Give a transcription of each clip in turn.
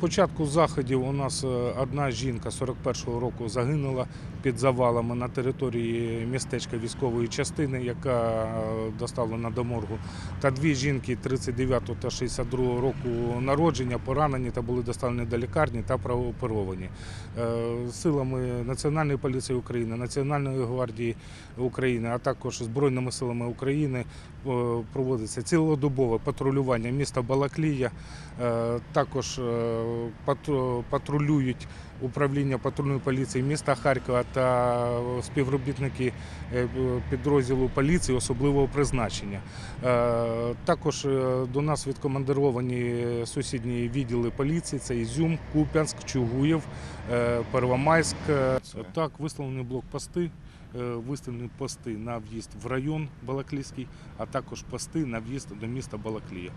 початку заходів у нас е, одна жінка 41-го року загинула під завалами на території містечка військової частини, яка е, доставлена до моргу. Та дві жінки 39 та 62-го року народження поранені та були доставлені до лікарні та прооперовані. Е, Силами Національної поліції України, Національної гвардії України, а також Збройними силами України проводиться цілодобове патрулювання міста Балаклія. Також патрулюють управління патрульної поліції міста Харкова та співробітники е, підрозділу поліції особливого призначення. Е, Також е, до нас відкомандировані сусідні відділи поліції: це Ізюм, Куп'янськ, Чугуєв, Первомайськ. Так, висловлені блокпости. Виставлені пости на в'їзд в район Балаклійський, а також пости на в'їзд до міста Балаклія.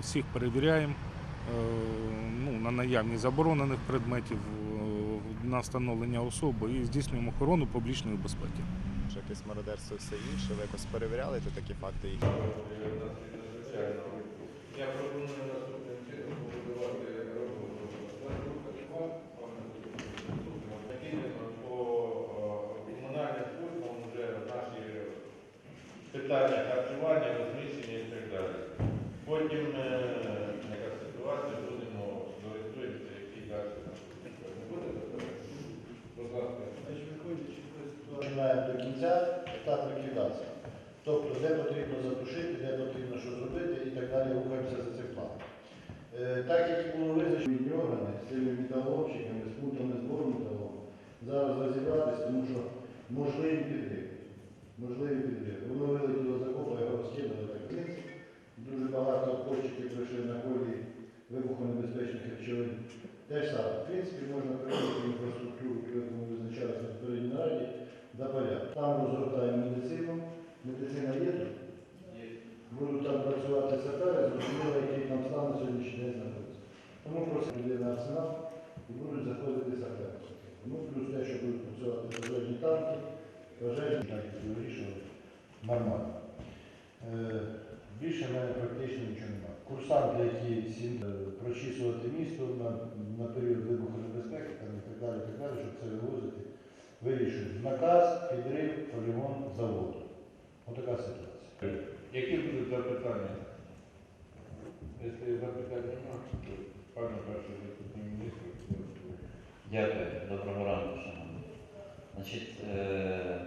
Всіх перевіряємо ну, на наявність заборонених предметів, е, на встановлення особи і здійснюємо охорону публічної безпеки. Чи якесь мародерство все інше, ви якось перевіряли то такі факти? Я пропоную наступним чином побудувати роботу по комунальним службам вже наші питання харчування, розміщення і так далі. Потім е, яка ситуація, будемо зорієнтуємося, які далі наступні. Не буде запитань? Будь ласка. Починаємо до кінця етап ліквідації. Тобто, де потрібно затушити, де потрібно що зробити і так далі рухаємося за цим планом. Е, Так як було визначені органи з цими металоломчиками, з пунктами збору металолому, зараз розібратись, тому що можливі підриви. Можливі підриви. Воно вилетіло з окопа, його розкинули так. Дуже багато обходчиків прийшли на колі вибухонебезпечних речовин. Те ж саме. В принципі, можна перевести інфраструктуру, яку ми визначалися на попередній нараді, до поля. Там розгортаємо медицину. Медицина є тут? Будуть там працювати сапери, зрозуміло, який там стан на сьогоднішній день знаходиться. Тому просто йде на арсенал і будуть заходити сапери. Ну, плюс те, що будуть працювати пожежні танки, пожежні танки вирішувати нормально. Е, Більше в мене практично нічого немає. Курсанти, які сім- е, прочісувати місто на, на період вибухонебезпеки там, і так далі, так далі, щоб це вивозити, вирішують. Наказ, підрив, полігон, заводу. Отака ситуація. Які будуть запитання? Якщо запитань немає, то пане перший заступник міністра. Дякую, доброго ранку, шановні. Значить, е,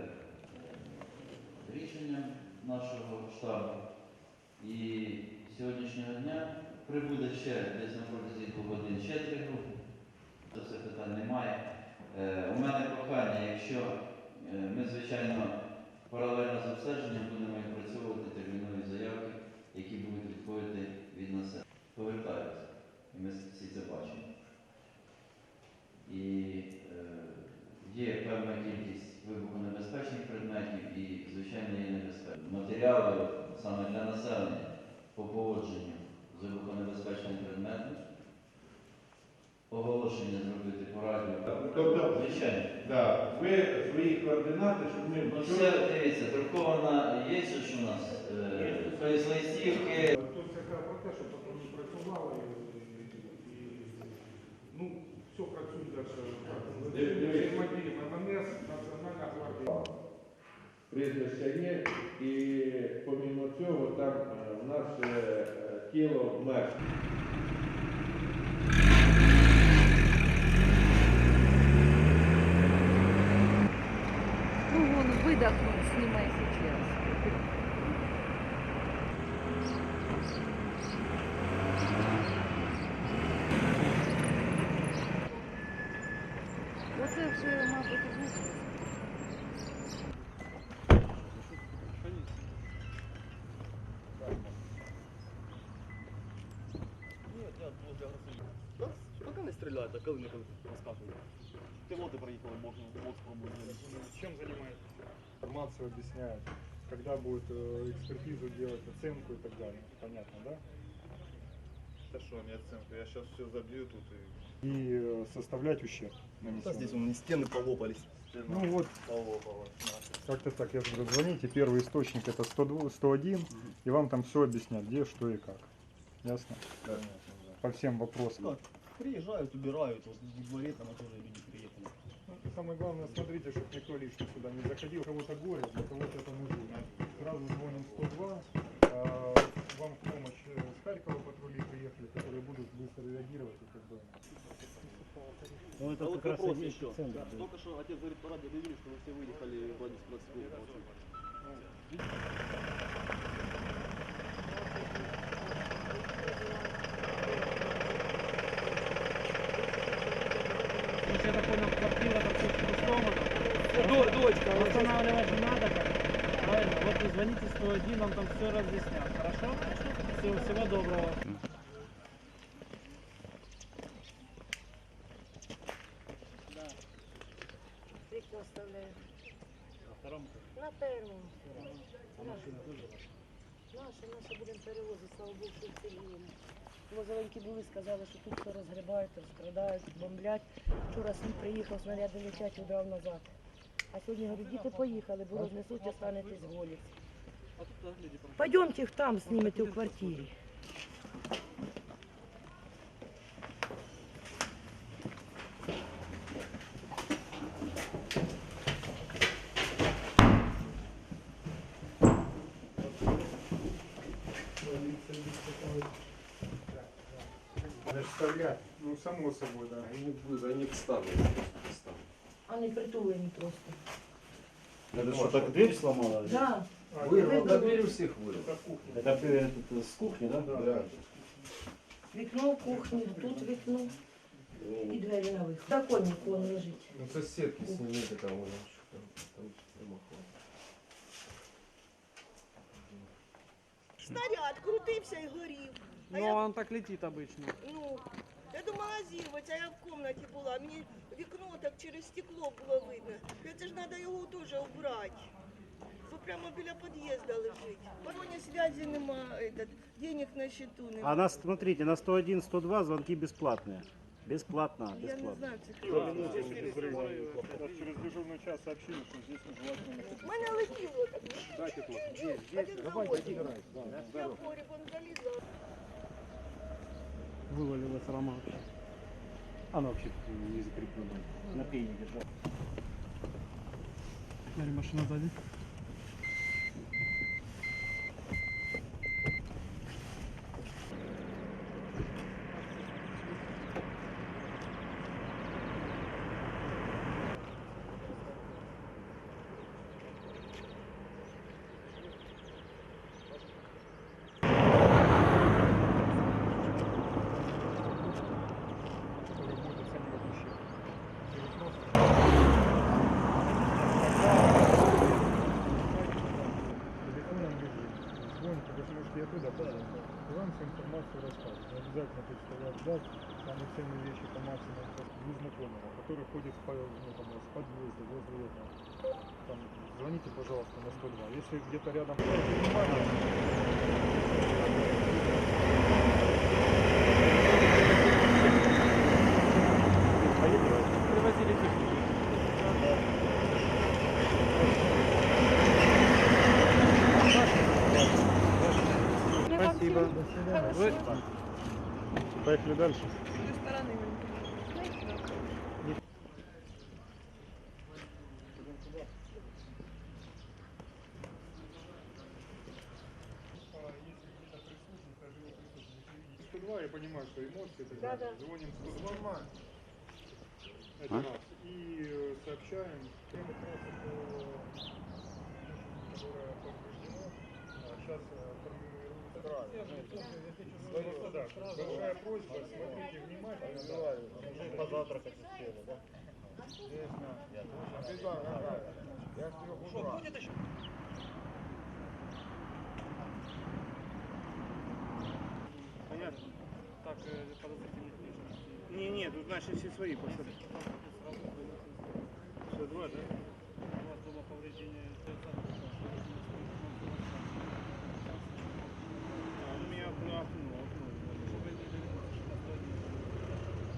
рішенням нашого штабу і сьогоднішнього дня прибуде ще десь на протязі двох годин ще три групи. Це питань немає. Е, мене прохання, якщо е, ми, звичайно, паралельно з обстеженням будемо відпрацьовувати термінові заявки, які будуть відходити від населення. Повертаються. І ми всі це бачимо. І е, є певна кількість вибухонебезпечних предметів і, звичайно, є небезпека. Матеріали саме для населення по поводженню з вибухонебезпечним предметом. Оголошення зробити по радіо. Тобто, Звичайно. да, ви свої координати, щоб ми Ну, все, дивіться, друкована є що ж у нас. Е, тобто листівки. Тут така про те, що потім не працювали і, ну, все працює далі. Взаємодія МНС, Національна гвардія. прізвище є, і помімо цього там е, у нас е, е, тіло мертве. Ну, вон выдохнул, снимай сейчас. Пока не стріляють, а коли не розказують. Пілоти проїхали, можна вот спробувати. Чем занимаетесь? Информацию объясняют, когда будет э, экспертизу делать, оценку и так далее. Понятно, да? Та що, не оцінку, я зараз все заб'ю тут і И э, составлять ущерб. Да, нанесенный. здесь у меня стены полопались. Ну вот, полопало. как-то так, я же говорю, звоните, первый источник это 102, 101, и вам там все объяснят, где, что и как. Ясно? По всем вопросам. Приезжают, убирают, вот в дворе там тоже люди приехали. Ну, Самое главное, смотрите, чтобы никто лишний сюда не заходил. У кого-то горе, для кого-то это нужно. Сразу звоним 102. а, Вам в помощь э, с Харькова патрули приехали, которые будут быстро реагировать и как бы Ну, это вот как вопрос еще. Только что отец говорит по радио объявили, что вы все выехали в Владимир 22 я так понял, квартира там все сломана. Дочка, восстанавливать же надо как Правильно? Вот вы звоните 101, вам там все разъяснят. Хорошо? Всего, всего доброго. Оставляю. На втором На первому. А машина теж Наша, наша будемо перевозити, слава Богу, що в. Лозовенькі були, сказали, що тут все розгрібають, розкрадають, бомблять. Вчора свій приїхав, снаряди летять, удрав назад. А сьогодні говорю, діти поїхали, бо рознесуть, останетесь голі. Пойдемте там знімете в квартирі. Ну, само собой, да. А не притулені просто. Это что, так дверь сломала? Да. А, Вырвал. да, дверь у всех вырвала. Это кухня. Это, э, это с кухни, да? Да. Вікно в кухні, тут вікно і двері на виход. Законник вон лежить. Ну, соседки снимите там уже. Там, там прямоход. Снаряд крутився і горів. А Ну, я, он так летит обычно. ну, я думала зірваться, я в кімнаті була. Мені вікно так через стекло було видно. Я це ж треба його теж убрати. Бо прямо біля під'їзду лежить. Пароні зв'язі нема, этот, денег на счету нема. А на, смотрите, на 101, 102 звонки бесплатные. Бесплатно, Я не бесплатно. знаю, це хто. Да, ну, здесь взрыв. Нас через дежурный час сообщили, что здесь нежелательно У находиться. мене летіло так. Дайте тут. Один за одним. Я в погріб он залізла. Вывалилась ромашка. Она вообще не закреплена. На пене держала. Смотри, машина сзади. Звоните, вы сможете оттуда позвонить. И вам всю информацию расскажут. Не обязательно представлять ждать. Самые ценные вещи по максимуму просто незнакомого, который ходит в, по- ну, там, с подъезда, возле этого. Там, звоните, пожалуйста, на 102. Если где-то рядом... надо. Вы... Поехали дальше. Я понимаю, что эмоции, да, да. звоним 102, а? и э, сообщаем, э, которая повреждена, сейчас э, Большая просьба, смотрите внимательно. Позавтракать успели, да? Еще? Понятно. Так, э, подозрительных личностей. Не, не, тут наши все свои посадки. Все, два, да? У вас было повреждение ТЦ. Он меня окно, окно,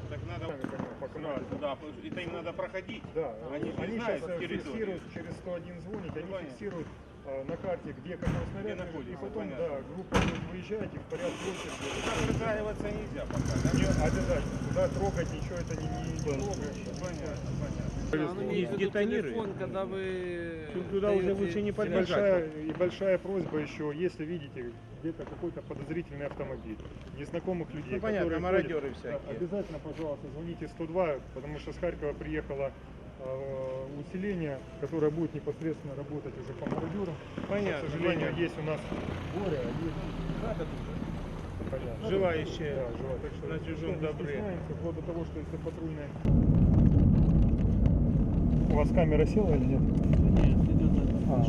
Так надо каналу. да, это им надо проходить. Да, Они они, знают сейчас территорию. фиксируют через 101 звонить, они Понятно. фиксируют э, на карте, где какой снаряд, находится, и потом, понятно. да, группа будет выезжать приезжайте в порядке очереди. Туда притягиваться нельзя пока, да? Не обязательно. Туда трогать ничего это не, не, не трогает. Понятно, понятно. Оно имеет в виду телефон, когда вы Туда уже лучше не подбежать. Большая, и большая просьба еще, если видите где-то какой-то подозрительный автомобиль, незнакомых людей, Ну, понятно, которые мародеры ходят, всякие. обязательно, пожалуйста, звоните 102, потому что с Харькова приехало э, усиление, которое будет непосредственно работать уже по мародерам. Понятно, К сожалению, понятно. есть у нас горе, а есть... Понятно. Желающие Да, желаю. Так что на чужом добре. вплоть до того, что если патрульная... У вас камера села или нет? Нет, идет запись. А,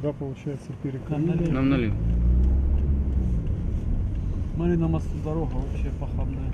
Туда получается перекрыли. Нам налево. Смотри, на мосту дорога вообще похабная.